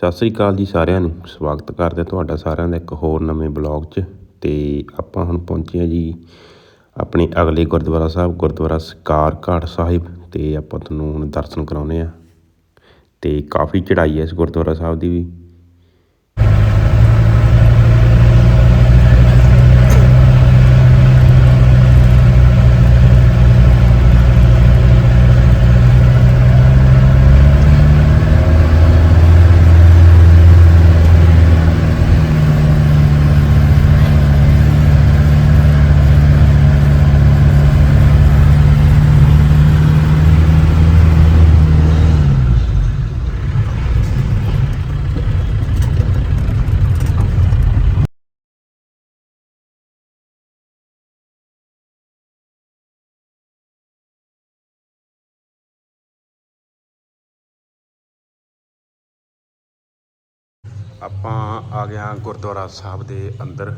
ਸਤਿ ਸ੍ਰੀ ਅਕਾਲ ਜੀ ਸਾਰਿਆਂ ਨੂੰ। ਸਵਾਗਤ ਕਰਦੇ ਤੁਹਾਡਾ ਸਾਰਿਆਂ ਦਾ ਇੱਕ ਹੋਰ ਨਵੇਂ ਬਲੌਗ 'ਚ। ਤੇ ਆਪਾਂ ਹੁਣ ਪਹੁੰਚੇ ਹਾਂ ਜੀ ਆਪਣੇ ਅਗਲੇ ਗੁਰਦੁਆਰਾ ਸਾਹਿਬ, ਗੁਰਦੁਆਰਾ ਸਕਾਰ ਘਾਟ ਸਾਹਿਬ। ਤੇ ਆਪਾਂ ਤੁਹਾਨੂੰ ਹੁਣ ਦਰਸ਼ਨ ਕਰਾਉਨੇ ਆ ਤੇ ਕਾਫੀ ਚੜ੍ਹਾਈ ਹੈ ਇਸ ਗੁਰਦੁਆਰਾ ਸਾਹਿਬ ਦੀ ਵੀ। ਆਪਾਂ ਆ ਗਏ ਹਾਂ ਗੁਰਦੁਆਰਾ ਸਾਹਿਬ ਦੇ ਅੰਦਰ।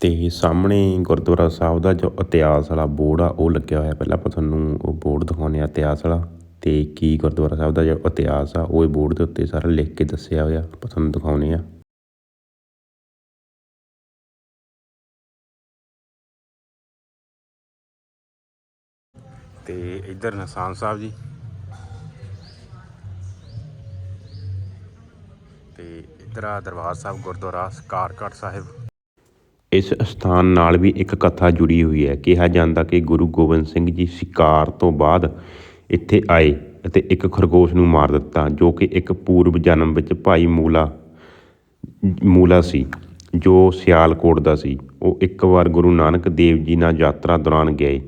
ਤੇ ਸਾਹਮਣੇ ਗੁਰਦੁਆਰਾ ਸਾਹਿਬ ਦਾ ਜੋ ਇਤਿਹਾਸ ਵਾਲਾ ਬੋਰਡ ਆ ਉਹ ਲੱਗਿਆ ਹੋਇਆ। ਪਹਿਲਾਂ ਆਪਾਂ ਤੁਹਾਨੂੰ ਉਹ ਬੋਰਡ ਦਿਖਾਉਂਦੇ ਆ ਇਤਿਹਾਸ ਵਾਲਾ। ਤੇ ਕੀ ਗੁਰਦੁਆਰਾ ਸਾਹਿਬ ਦਾ ਜੋ ਇਤਿਹਾਸ ਆ ਉਹ ਬੋਰਡ ਦੇ ਉੱਤੇ ਸਾਰਾ ਲਿਖ ਕੇ ਦੱਸਿਆ ਹੋਇਆ ਆਪਾਂ ਤੁਹਾਨੂੰ ਦਿਖਾਉਂਦੇ ਆ ਤੇ ਇੱਧਰ ਨਿਸ਼ਾਨ ਸਾਹਿਬ ਜੀ। ਤੇ ਦਰਬਾਰ ਸਾਹਿਬ, ਗੁਰਦੁਆਰਾ ਸਕਾਰਕਟ ਸਾਹਿਬ। ਇਸ ਸਥਾਨ ਨਾਲ ਵੀ ਇੱਕ ਕਥਾ ਜੁੜੀ ਹੋਈ ਹੈ। ਕਿਹਾ ਜਾਂਦਾ ਕਿ ਗੁਰੂ ਗੋਬਿੰਦ ਸਿੰਘ ਜੀ ਸ਼ਿਕਾਰ ਤੋਂ ਬਾਅਦ ਇੱਥੇ ਆਏ ਅਤੇ ਇੱਕ ਖਰਗੋਸ਼ ਨੂੰ ਮਾਰ ਦਿੱਤਾ, ਜੋ ਕਿ ਇੱਕ ਪੂਰਬ ਜਨਮ ਵਿੱਚ ਭਾਈ ਮੂਲਾ ਮੂਲਾ ਸੀ, ਜੋ ਸਿਆਲਕੋਟ ਦਾ ਸੀ। ਉਹ ਇੱਕ ਵਾਰ ਗੁਰੂ ਨਾਨਕ ਦੇਵ ਜੀ ਨਾਲ ਯਾਤਰਾ ਦੌਰਾਨ ਗਏ।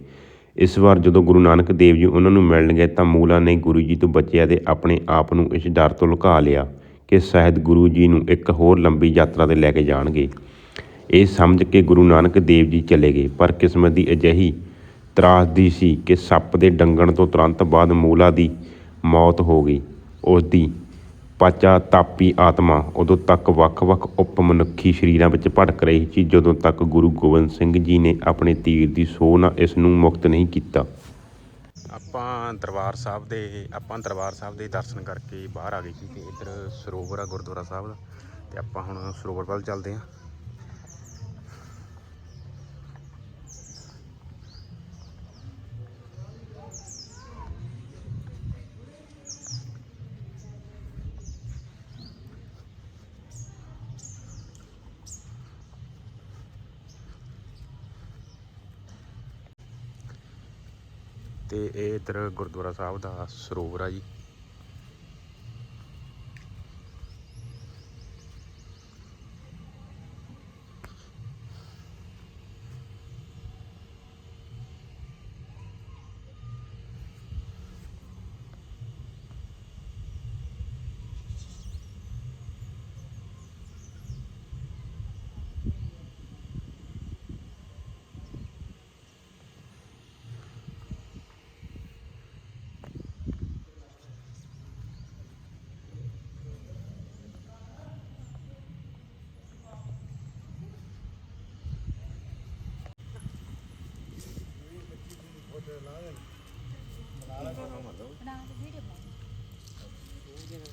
ਇਸ ਵਾਰ ਜਦੋਂ ਗੁਰੂ ਨਾਨਕ ਦੇਵ ਜੀ ਉਹਨਾਂ ਨੂੰ ਮਿਲਣ ਗਏ ਤਾਂ ਮੂਲਾ ਨੇ ਗੁਰੂ ਜੀ ਤੋਂ ਬਚਿਆ ਤੇ ਆਪਣੇ ਆਪ ਨੂੰ ਇਸ ਡਰ ਤੋਂ ਲੁਕਾ ਲਿਆ। ਕਿ ਸ਼ਾਇਦ ਗੁਰੂ ਜੀ ਨੂੰ ਇੱਕ ਹੋਰ ਲੰਬੀ ਯਾਤਰਾ ਤੇ ਲੈ ਕੇ ਜਾਣਗੇ। ਇਹ ਸਮਝ ਕੇ ਗੁਰੂ ਨਾਨਕ ਦੇਵ ਜੀ ਚਲੇ ਗਏ, ਪਰ ਕਿਸਮਤ ਦੀ ਅਜਿਹੀ ਤਰਾਸਦੀ ਸੀ ਕਿ ਸੱਪ ਦੇ ਡੰਗਣ ਤੋਂ ਤੁਰੰਤ ਬਾਅਦ ਮੂਲਾ ਦੀ ਮੌਤ ਹੋ ਗਈ। ਉਸ ਦੀ ਪਾਚਾ ਤਾਪੀ ਆਤਮਾ ਉਦੋਂ ਤੱਕ ਵੱਖ-ਵੱਖ ਉਪਮਨੁੱਖੀ ਸਰੀਰਾਂ ਵਿੱਚ ਭਟਕ ਰਹੀ ਸੀ, ਜਦੋਂ ਤੱਕ ਗੁਰੂ ਗੋਬਿੰਦ ਸਿੰਘ ਜੀ ਨੇ ਆਪਣੇ ਤੀਰ ਦੀ ਸੋਹ ਨਾਲ ਇਸ ਨੂੰ ਮੁਕਤ ਨਹੀਂ ਕੀਤਾ। ਆਪਾਂ ਦਰਬਾਰ ਸਾਹਿਬ ਦੇ, ਆਪਾਂ ਦਰਬਾਰ ਸਾਹਿਬ ਦੇ ਦਰਸ਼ਨ ਕਰਕੇ ਬਾਹਰ ਆ ਗਏ ਸੀ ਤੇ ਇੱਧਰ ਸਰੋਵਰ ਆ ਗੁਰਦੁਆਰਾ ਸਾਹਿਬ ਦਾ ਤੇ ਆਪਾਂ ਹੁਣ ਸਰੋਵਰ ਵੱਲ ਚੱਲਦੇ ਹਾਂ। ਤੇ ਇਹ ਇੱਧਰ ਗੁਰਦੁਆਰਾ ਸਾਹਿਬ ਦਾ ਸਰੋਵਰ ਆ ਜੀ।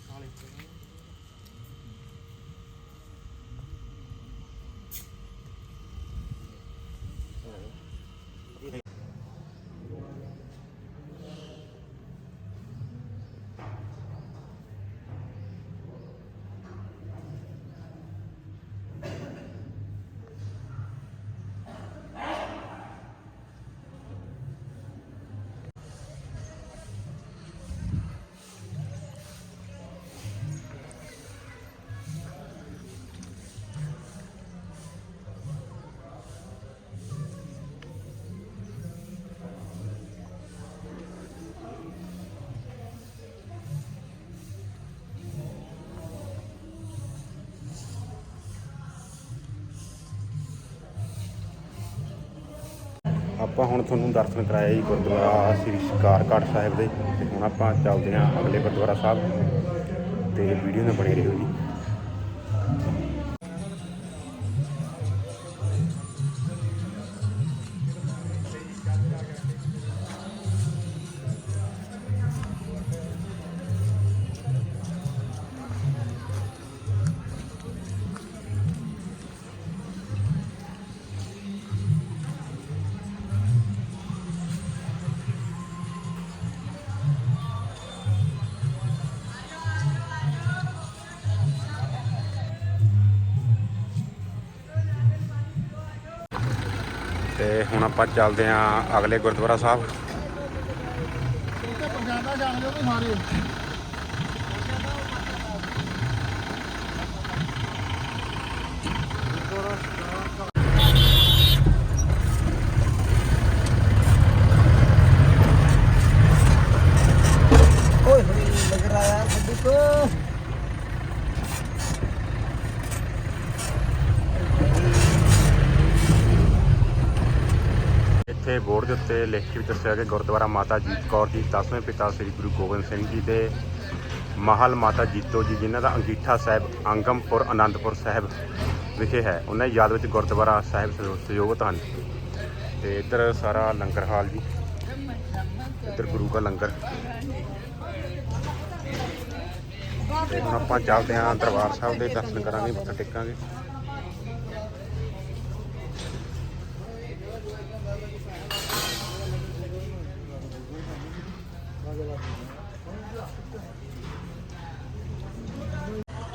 நாளைக்கு ਆਪਾਂ ਹੁਣ ਤੁਹਾਨੂੰ ਦਰਸ਼ਨ ਕਰਾਇਆ ਜੀ ਗੁਰਦੁਆਰਾ ਸ੍ਰੀ ਸ਼ਿਕਾਰਘਾਟ ਸਾਹਿਬ ਦੇ ਤੇ ਹੁਣ ਆਪਾਂ ਚੱਲਦੇ ਹਾਂ ਅਗਲੇ ਗੁਰਦੁਆਰਾ ਸਾਹਿਬ ਤੇ ਵੀਡੀਓ ਨਾਲ ਬਣੇ ਰਹੋ ਜੀ। ਆਪਾਂ ਚੱਲਦੇ ਆਂ ਅਗਲੇ ਗੁਰਦੁਆਰਾ ਸਾਹਿਬ। ਤੇ ਪੰਜਾਬਾ ਜਾਣ ਲਿਓ ਵੀ ਮਾਰੇ ਓਏ ਹੋਏ ਲੱਗ ਰਹਾ ਯਾਰ ਖੱਡੂ ਕੋ ਇੱਥੇ ਬੋਰਡ ਦੇ ਉੱਤੇ ਲਿਖ ਕੇ ਵੀ ਦੱਸਿਆ ਕਿ ਗੁਰਦੁਆਰਾ ਮਾਤਾ ਜੀਤ ਕੌਰ ਜੀ, ਦਸਵੇਂ ਪਿਤਾ ਸ੍ਰੀ ਗੁਰੂ ਗੋਬਿੰਦ ਸਿੰਘ ਜੀ ਦੇ ਮਹਲ ਮਾਤਾ ਜੀਤੋ ਜੀ, ਜਿਨ੍ਹਾਂ ਦਾ ਅੰਗੀਠਾ ਸਾਹਿਬ ਆਂਗਮਪੁਰ ਆਨੰਦਪੁਰ ਸਾਹਿਬ ਵਿਖੇ ਹੈ। ਉਹਨਾਂ ਦੀ ਯਾਦ ਵਿੱਚ ਗੁਰਦੁਆਰਾ ਸਾਹਿਬ ਸਜੋ- ਹਨ। ਤੇ ਇੱਧਰ ਸਾਰਾ ਲੰਗਰ ਹਾਲ ਜੀ। ਇੱਧਰ ਗੁਰੂ ਦਾ ਲੰਗਰ। ਤੇ ਹੁਣ ਆਪਾਂ ਚੱਲਦੇ ਹਾਂ ਦਰਬਾਰ ਸਾਹਿਬ ਦੇ ਦਰਸ਼ਨ ਕਰਾਂਗੇ, ਮੱਥਾ ਟੇਕਾਂਗੇ।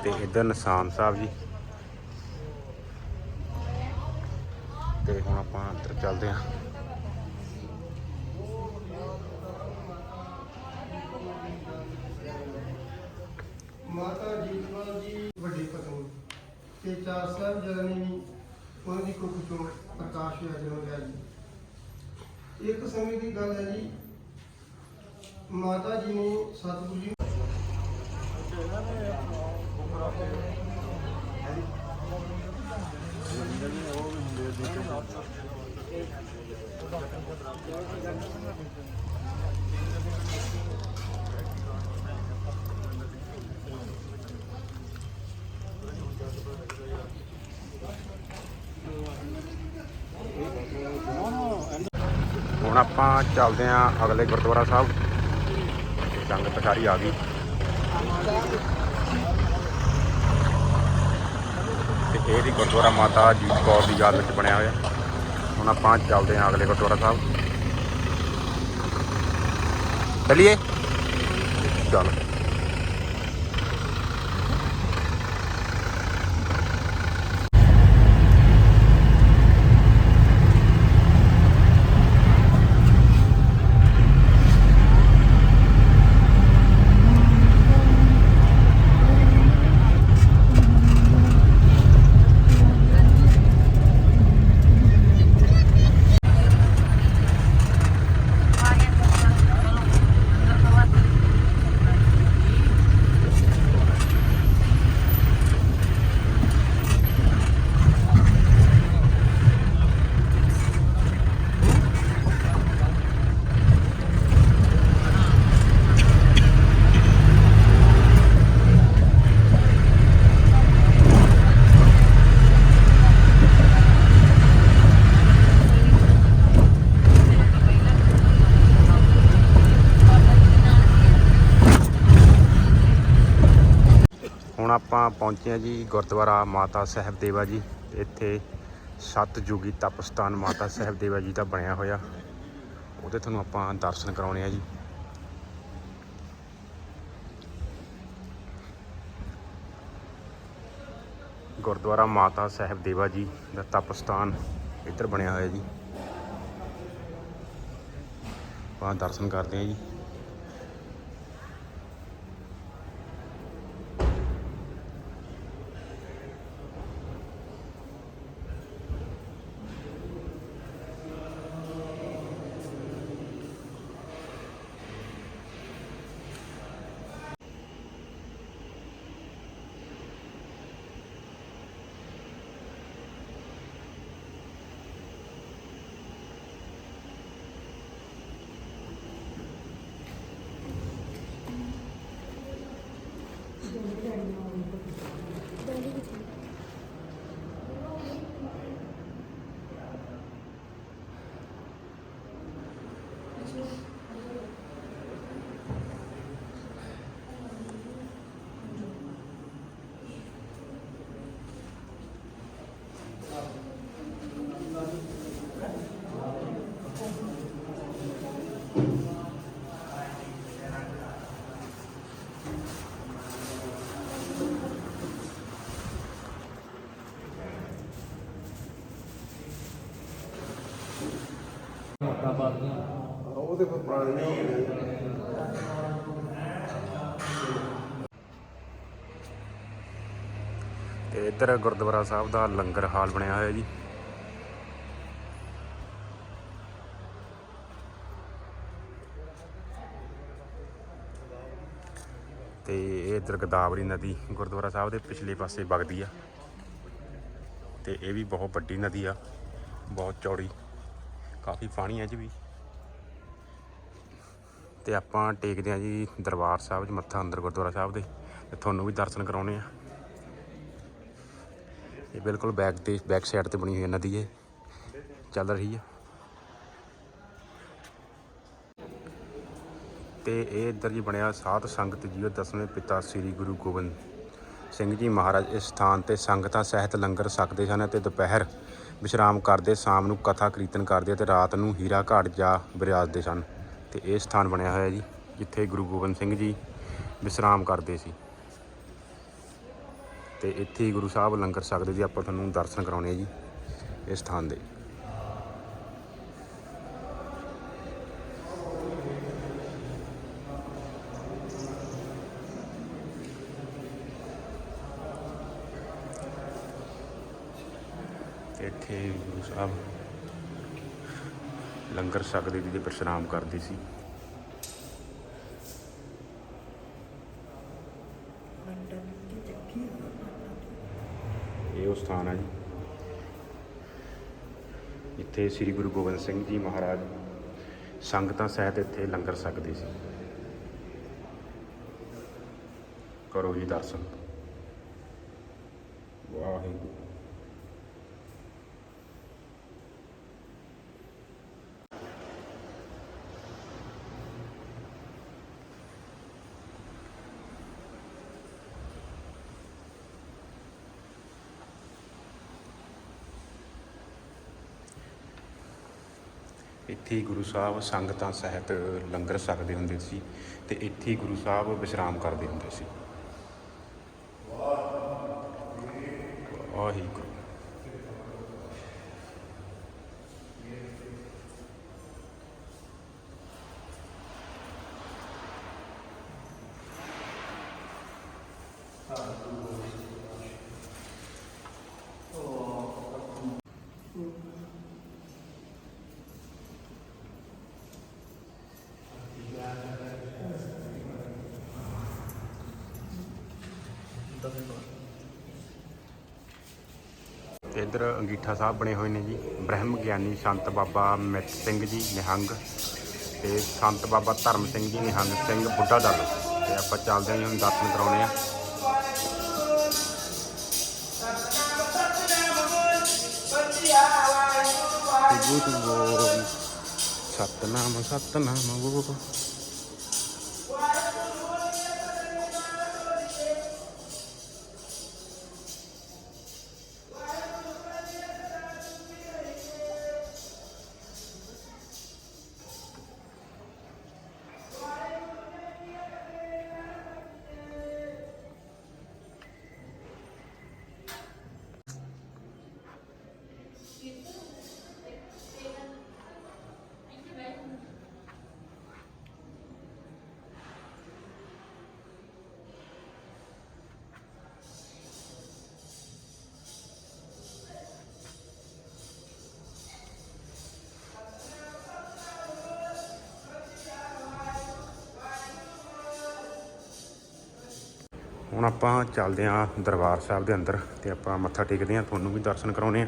ਤੇ ਇੱਧਰ ਨਿਸ਼ਾਨ ਸਾਹਿਬ ਜੀ। ਤੇ ਹੁਣ ਆਪਾਂ ਅੰਦਰ ਚੱਲਦੇ ਹਾਂ। ਮਾਤਾ ਜੀਤਵਾਲ ਜੀ, ਵੱਡੀ ਪਤਨੀ। ਤੇ ਚਾਰ ਸਾਹਿਬ ਜਨਨੀ ਵੀ ਉਹਨਾਂ ਦੀ ਕੁੱਖ ਚੋਂ ਪ੍ਰਕਾਸ਼ ਹੋਇਆ ਜਨਮ ਲਿਆ ਜੀ। ਇੱਕ ਸਮੇਂ ਦੀ ਗੱਲ ਹੈ ਜੀ, ਮਾਤਾ ਜੀ ਨੇ ਸਤਿਗੁਰੂ ਜੀ ਆਪਾਂ ਚੱਲਦੇ ਹਾਂ ਅਗਲੇ ਗੁਰਦੁਆਰਾ ਸਾਹਿਬ। ਸੰਗਤ ਸਾਰੀ ਆ ਗਈ। ਤੇ ਇਹ ਵੀ ਗੁਰਦੁਆਰਾ ਮਾਤਾ ਜੀਤ ਕੌਰ ਦੀ ਯਾਦ ਵਿੱਚ ਬਣਿਆ ਹੋਇਆ। ਹੁਣ ਆਪਾਂ ਚੱਲਦੇ ਹਾਂ ਅਗਲੇ ਗੁਰਦੁਆਰਾ ਸਾਹਿਬ। ਚਲਿਏ? ਚੱਲ ਹੁਣ ਆਪਾਂ ਪਹੁੰਚੇ ਹਾਂ ਜੀ ਗੁਰਦੁਆਰਾ ਮਾਤਾ ਸਾਹਿਬ ਦੇਵਾ ਜੀ। ਇੱਥੇ ਸਤਜੁਗੀ ਤਪਸਥਾਨ ਮਾਤਾ ਸਾਹਿਬ ਦੇਵਾ ਜੀ ਦਾ ਬਣਿਆ ਹੋਇਆ। ਉਹਦੇ ਤੁਹਾਨੂੰ ਆਪਾਂ ਦਰਸ਼ਨ ਕਰਾਉਣੇ ਆ ਜੀ। ਗੁਰਦੁਆਰਾ ਮਾਤਾ ਸਾਹਿਬ ਦੇਵਾ ਜੀ ਦਾ ਤਪਸਥਾਨ ਇੱਧਰ ਬਣਿਆ ਹੋਇਆ ਜੀ। ਆਪਾਂ ਦਰਸ਼ਨ ਕਰਦੇ ਹਾਂ ਜੀ। ਤੇ ਇੱਧਰ ਗੁਰਦੁਆਰਾ ਸਾਹਿਬ ਦਾ ਲੰਗਰ ਹਾਲ ਬਣਿਆ ਹੋਇਆ ਜੀ। ਤੇ ਇਹ ਇੱਧਰ ਗੋਦਾਵਰੀ ਨਦੀ ਗੁਰਦੁਆਰਾ ਸਾਹਿਬ ਦੇ ਪਿਛਲੇ ਪਾਸੇ ਵਗਦੀ ਆ। ਤੇ ਇਹ ਵੀ ਬਹੁਤ ਵੱਡੀ ਨਦੀ ਆ ਬਹੁਤ ਚੌੜੀ। ਕਾਫੀ ਪਾਣੀ ਹੈ ਇਹ ਵੀ। ਤੇ ਆਪਾਂ ਟੇਕਦੇ ਆ ਜੀ ਦਰਬਾਰ ਸਾਹਿਬ 'ਚ ਮੱਥਾ ਅੰਦਰ ਗੁਰਦੁਆਰਾ ਸਾਹਿਬ ਦੇ। ਤੇ ਤੁਹਾਨੂੰ ਵੀ ਦਰਸ਼ਨ ਕਰਾਉਣੇ ਆ ਇਹ ਬਿਲਕੁਲ ਬੈਕ ਤੇ ਬੈਕ ਸਾਈਡ ਤੇ ਬਣੀ ਹੋਈ ਹੈ ਨਦੀ ਹੈ ਚੱਲ ਰਹੀ ਹੈ। ਤੇ ਇਹ ਇੱਧਰ ਜੀ ਬਣਿਆ ਸਾਧ ਸੰਗਤ ਜੀ, ਉਹ ਦਸਵੇਂ ਪਿਤਾ ਸ੍ਰੀ ਗੁਰੂ ਗੋਬਿੰਦ ਸਿੰਘ ਜੀ ਮਹਾਰਾਜ। ਇਸ ਸਥਾਨ ਤੇ ਸੰਗਤਾਂ ਸਹਿਤ ਲੰਗਰ ਛਕਦੇ ਸਨ ਅਤੇ ਦੁਪਹਿਰ ਵਿਸ਼ਰਾਮ ਕਰਦੇ ਸ਼ਾਮ ਨੂੰ ਕਥਾ ਕੀਰਤਨ ਕਰਦੇ ਅਤੇ ਰਾਤ ਨੂੰ ਹੀਰਾ ਘਾਟ ਜਾ ਵਿਰਾਜਦੇ ਸਨ। ਤੇ ਇਹ ਸਥਾਨ ਬਣਿਆ ਹੋਇਆ ਜੀ, ਜਿੱਥੇ ਗੁਰੂ ਗੋਬਿੰਦ ਸਿੰਘ ਜੀ ਵਿਸ਼ਰਾਮ ਕਰਦੇ ਸੀ। ਤੇ ਇੱਥੇ ਹੀ ਗੁਰੂ ਸਾਹਿਬ ਲੰਗਰ ਛਕਦੇ ਜੀ, ਆਪਾਂ ਤੁਹਾਨੂੰ ਦਰਸ਼ਨ ਕਰਾਉਣੇ ਆ ਜੀ, ਇਸ ਸਥਾਨ ਦੇ। ਤੇ ਇੱਥੇ ਗੁਰੂ ਸਾਹਿਬ ਲੰਗਰ ਛਕਦੇ ਜੀ ਦੇ ਵਿਸ਼ਰਾਮ ਕਰਦੇ ਸੀ। ਇਹ ਉਹ ਸਥਾਨ ਹੈ ਜੀ। ਜਿੱਥੇ ਸ੍ਰੀ ਗੁਰੂ ਗੋਬਿੰਦ ਸਿੰਘ ਜੀ ਮਹਾਰਾਜ ਸੰਗਤਾਂ ਸਹਿਤ ਇੱਥੇ ਲੰਗਰ ਛਕਦੇ ਸੀ। ਕਰੋ ਜੀ ਦਰਸ਼ਨ ਵਾਹਿਗੁਰੂ ਇੱਥੇ ਹੀ ਗੁਰੂ ਸਾਹਿਬ ਸੰਗਤਾਂ ਸਹਿਤ ਲੰਗਰ ਛਕਦੇ ਹੁੰਦੇ ਸੀ ਤੇ ਇੱਥੇ ਹੀ ਗੁਰੂ ਸਾਹਿਬ ਵਿਸ਼ਰਾਮ ਕਰਦੇ ਹੁੰਦੇ ਸੀ। ਵਾਹਿਗੁਰੂ। ਤੇ ਇੱਧਰ ਅੰਗੀਠਾ ਸਾਹਿਬ ਬਣੇ ਹੋਏ ਨੇ ਜੀ। ਬ੍ਰਹਮ ਗਿਆਨੀ ਸੰਤ ਬਾਬਾ ਮਿੱਤ ਸਿੰਘ ਜੀ ਨਿਹੰਗ ਤੇ ਸੰਤ ਬਾਬਾ ਧਰਮ ਸਿੰਘ ਜੀ ਨਿਹੰਗ ਸਿੰਘ ਬੁੱਢਾ ਦਲ। ਤੇ ਆਪਾਂ ਚੱਲਦੇ ਹਾਂ ਜੀ, ਹੁਣ ਦਰਸ਼ਨ ਕਰਾਉਣੇ ਆ। ਗੁਰੂ ਸਤਨਾਮ ਸਤਨਾਮ, ਗੁਰੂ ਹੁਣ ਆਪਾਂ ਚੱਲਦੇ ਆਂ ਦਰਬਾਰ ਸਾਹਿਬ ਦੇ ਅੰਦਰ ਤੇ ਆਪਾਂ ਮੱਥਾ ਟੇਕਦੇ ਆਂ ਤੁਹਾਨੂੰ ਵੀ ਦਰਸ਼ਨ ਕਰਾਉਣੇ ਆ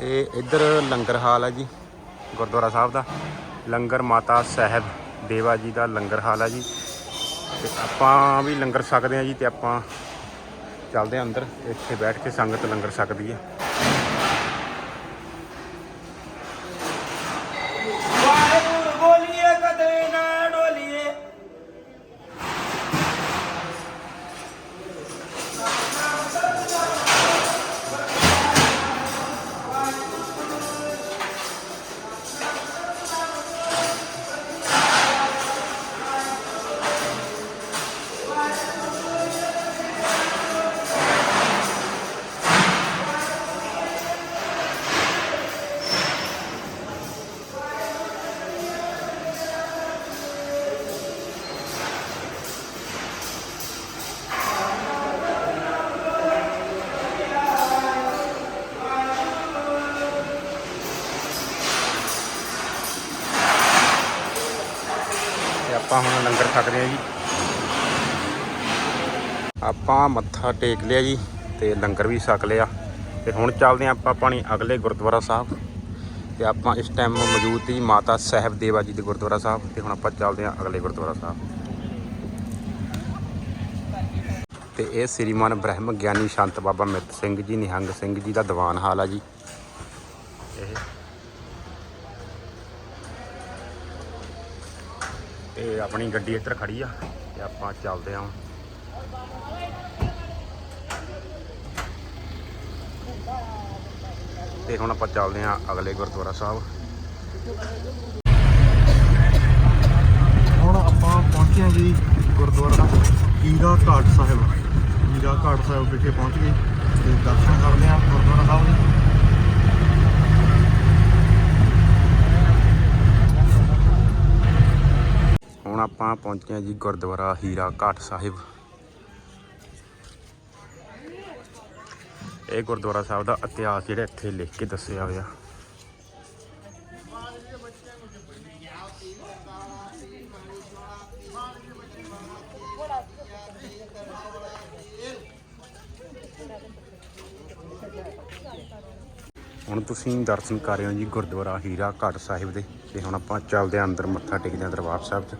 ਤੇ ਇੱਧਰ ਲੰਗਰ ਹਾਲ ਹੈ ਜੀ, ਗੁਰਦੁਆਰਾ ਸਾਹਿਬ ਦਾ। ਲੰਗਰ ਮਾਤਾ ਸਾਹਿਬ, ਦੇਵਾ ਜੀ ਦਾ ਲੰਗਰ ਹਾਲ ਹੈ ਜੀ। ਤੇ ਆਪਾਂ ਵੀ ਲੰਗਰ ਸਕਦੇ ਹਾਂ ਜੀ ਤੇ ਆਪਾਂ ਚੱਲਦੇ ਹਾਂ ਅੰਦਰ, ਇੱਥੇ ਬੈਠ ਕੇ ਸੰਗਤ ਲੰਗਰ ਸਕਦੀ ਹੈ ਆਪਾਂ ਮੱਥਾ ਟੇਕ ਲਿਆ ਜੀ ਤੇ ਲੰਗਰ ਵੀ ਛਕ ਲਿਆ। ਤੇ ਹੁਣ ਚੱਲਦੇ ਹਾਂ ਆਪਾਂ ਪਾਣੀ ਅਗਲੇ ਗੁਰਦੁਆਰਾ ਸਾਹਿਬ। ਤੇ ਆਪਾਂ ਇਸ ਟਾਈਮ ਮੌਜੂਦ ਸੀ ਮਾਤਾ ਸਾਹਿਬ ਦੇਵਾ ਜੀ ਦੇ ਗੁਰਦੁਆਰਾ ਸਾਹਿਬ। ਤੇ ਹੁਣ ਆਪਾਂ ਚੱਲਦੇ ਹਾਂ ਅਗਲੇ ਗੁਰਦੁਆਰਾ ਸਾਹਿਬ। ਤੇ ਇਹ ਸ੍ਰੀਮਾਨ ਬ੍ਰਹਮ ਗਿਆਨੀ ਸੰਤ ਬਾਬਾ ਮਿੱਤ ਸਿੰਘ ਜੀ, ਨਿਹੰਗ ਸਿੰਘ ਜੀ ਦਾ ਦੀਵਾਨ ਹਾਲ ਆ ਜੀ। ਇਹ। ਤੇ ਆਪਣੀ ਗੱਡੀ ਇੱਧਰ ਖੜੀ ਆ। ਤੇ ਆਪਾਂ ਚੱਲਦੇ ਹਾਂ। ਤੇ ਹੁਣ ਆਪਾਂ ਚੱਲਦੇ ਹਾਂ ਅਗਲੇ ਗੁਰਦੁਆਰਾ ਸਾਹਿਬ। ਹੁਣ ਆਪਾਂ ਪਹੁੰਚੇ ਹਾਂ ਜੀ ਗੁਰਦੁਆਰਾ ਹੀਰਾ ਘਾਟ ਸਾਹਿਬ। ਹੀਰਾ ਘਾਟ ਸਾਹਿਬ ਵਿਖੇ ਪਹੁੰਚ ਗਏ ਤੇ ਦਰਸ਼ਨ ਕਰਦੇ ਹਾਂ ਗੁਰਦੁਆਰਾ ਸਾਹਿਬ ਦੇ। ਹੁਣ ਆਪਾਂ ਪਹੁੰਚੇ ਹਾਂ ਜੀ ਗੁਰਦੁਆਰਾ ਹੀਰਾ ਘਾਟ ਸਾਹਿਬ। ਇਹ ਗੁਰਦੁਆਰਾ ਸਾਹਿਬ ਦਾ ਇਤਿਹਾਸ ਜਿਹੜਾ ਇੱਥੇ ਲਿਖ ਕੇ ਦੱਸਿਆ ਹੋਇਆ। ਹੁਣ ਤੁਸੀਂ ਦਰਸ਼ਨ ਕਰ ਰਹੇ ਹੋ ਜੀ ਗੁਰਦੁਆਰਾ ਹੀਰਾ ਘਾਟ ਸਾਹਿਬ ਦੇ ਤੇ ਹੁਣ ਆਪਾਂ ਚੱਲਦੇ ਹਾਂ ਅੰਦਰ ਮੱਥਾ ਟੇਕਦੇ ਹਾਂ ਦਰਬਾਰ ਸਾਹਿਬ 'ਚ।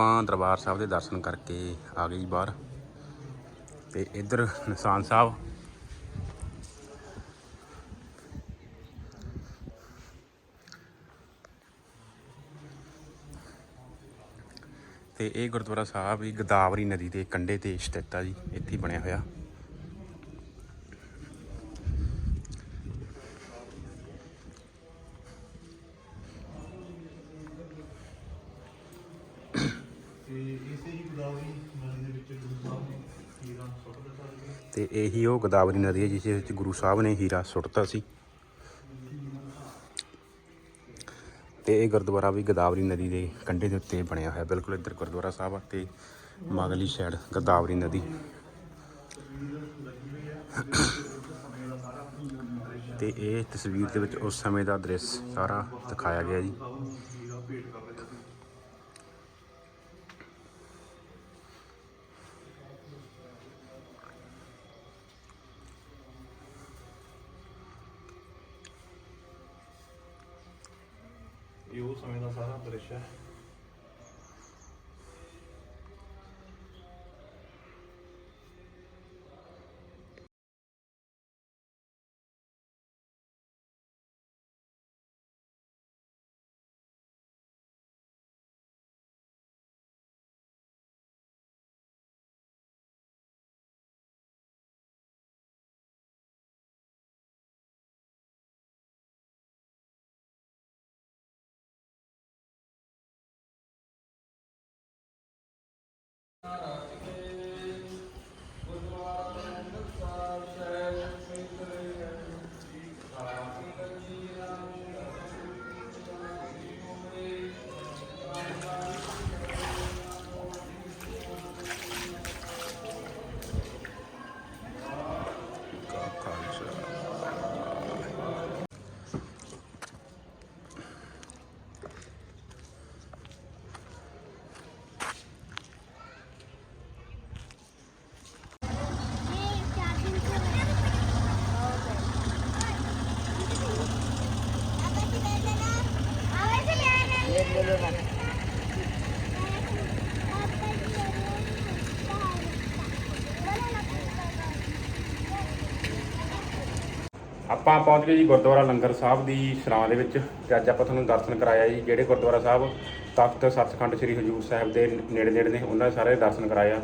ਆਪਾਂ ਦਰਬਾਰ ਸਾਹਿਬ ਦੇ ਦਰਸ਼ਨ ਕਰਕੇ ਆ ਗਏ ਜੀ ਬਾਹਰ। ਤੇ ਇੱਧਰ ਨਿਸ਼ਾਨ ਸਾਹਿਬ। ਤੇ ਇਹ ਗੁਰਦੁਆਰਾ ਸਾਹਿਬ ਹੀ ਗੋਦਾਵਰੀ ਨਦੀ ਦੇ ਕੰਢੇ ਤੇ ਸਥਿਤ ਆ ਜੀ, ਇੱਥੇ ਬਣਿਆ ਹੋਇਆ। ਤੇ ਇਸੇ ਹੀ ਗੋਦਾਵਰੀ ਨਦੀ ਦੇ ਵਿੱਚ ਗੁਰੂ ਸਾਹਿਬ ਨੇ ਹੀਰਾ ਸੁੱਟ ਦਿੱਤਾ ਸੀ। ਤੇ ਇਹੀ ਉਹ ਗੋਦਾਵਰੀ ਨਦੀ ਹੈ ਜਿਸ ਵਿੱਚ ਗੁਰੂ ਸਾਹਿਬ ਨੇ ਹੀਰਾ ਸੁੱਟਤਾ ਸੀ। ਤੇ ਇਹ ਗੁਰਦੁਆਰਾ ਵੀ ਗੋਦਾਵਰੀ ਨਦੀ ਦੇ ਕੰਢੇ ਦੇ ਉੱਤੇ ਬਣਿਆ ਹੋਇਆ, ਬਿਲਕੁਲ ਇੱਧਰ ਗੁਰਦੁਆਰਾ ਸਾਹਿਬ ਆ ਤੇ ਮਗਲੀ ਸਾਈਡ ਗੋਦਾਵਰੀ ਨਦੀ। ਤੇ ਇਹ ਤਸਵੀਰ ਦੇ ਵਿੱਚ ਉਸ ਸਮੇਂ ਦਾ ਦ੍ਰਿਸ਼ ਸਾਰਾ ਦਿਖਾਇਆ ਗਿਆ ਜੀ। ਇਹ ਉਹ ਸਮੇਂ ਦਾ ਸਾਰਾ ਦ੍ਰਿਸ਼ ਹੈ Aye. ਆਪਾਂ ਪਹੁੰਚ ਗਏ ਜੀ ਗੁਰਦੁਆਰਾ ਲੰਗਰ ਸਾਹਿਬ ਦੀ ਸ਼ਰਾਂ ਦੇ ਵਿੱਚ ਤੇ ਅੱਜ ਆਪਾਂ ਤੁਹਾਨੂੰ ਦਰਸ਼ਨ ਕਰਾਇਆ ਜੀ, ਜਿਹੜੇ ਗੁਰਦੁਆਰਾ ਸਾਹਿਬ, ਤਖਤ ਸਤਖੰਡ ਸ੍ਰੀ ਹਜੂਰ ਸਾਹਿਬ ਦੇ ਨੇੜੇ ਨੇੜੇ ਨੇ, ਉਹਨਾਂ ਦੇ ਸਾਰੇ ਦਰਸ਼ਨ ਕਰਾਇਆ।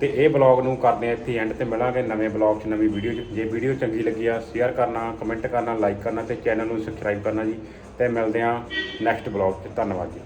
ਤੇ ਇਹ ਬਲੌਗ ਨੂੰ ਕਰਦੇ ਆ ਇੱਥੇ ਐਂਡ ਤੇ ਮਿਲਾਂਗੇ ਨਵੇਂ ਬਲੌਗ 'ਚ, ਨਵੀਂ ਵੀਡੀਓ 'ਚ। ਜੇ ਵੀਡੀਓ ਚੰਗੀ ਲੱਗੀ ਆ ਸ਼ੇਅਰ ਕਰਨਾ ਕਮੈਂਟ ਕਰਨਾ ਲਾਈਕ ਕਰਨਾ ਤੇ ਚੈਨਲ ਨੂੰ ਸਬਸਕ੍ਰਾਈਬ ਕਰਨਾ ਜੀ। ਤੇ ਮਿਲਦੇ ਹਾਂ ਨੈਕਸਟ ਬਲੌਗ 'ਚ। ਧੰਨਵਾਦ ਜੀ।